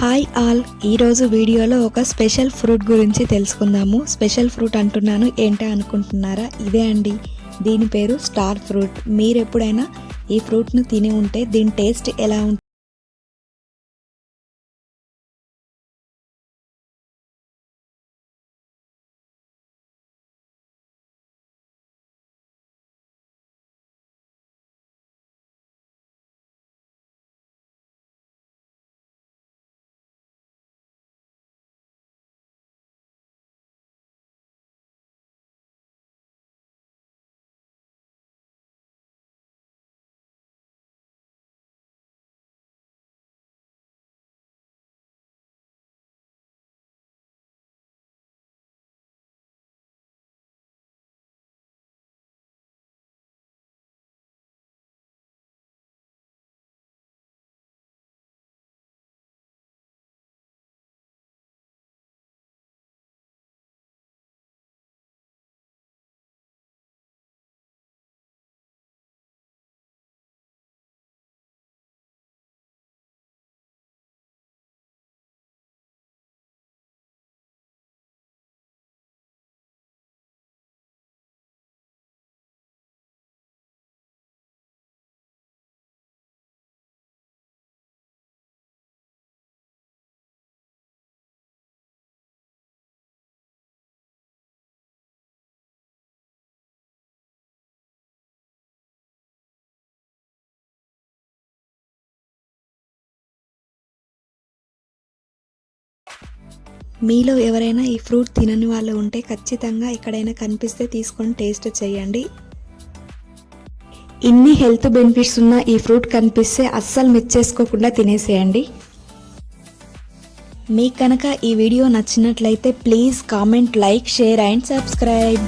Hi all. ఈరోజు వీడియోలో ఒక స్పెషల్ ఫ్రూట్ గురించి తెలుసుకుందాము. స్పెషల్ ఫ్రూట్ అంటున్నాను ఏంటా అనుకుంటున్నారా? ఇదే అండి. దీని పేరు స్టార్ ఫ్రూట్. మీరు ఎప్పుడైనా ఈ ఫ్రూట్ను తిని ఉంటే దీని టేస్ట్ ఎలా ఉంటుంది మీలో ఎవరైనా ఈ ఫ్రూట్ తినని వాళ్ళు ఉంటే ఖచ్చితంగా ఎక్కడైనా కనిపిస్తే తీసుకొని టేస్ట్ చేయండి. ఇన్ని హెల్త్ బెనిఫిట్స్ ఉన్న ఈ ఫ్రూట్ కనిపిస్తే అస్సలు మిస్ చేసుకోకుండా తినేసేయండి. మీకు కనుక ఈ వీడియో నచ్చినట్లయితే please comment like share and subscribe.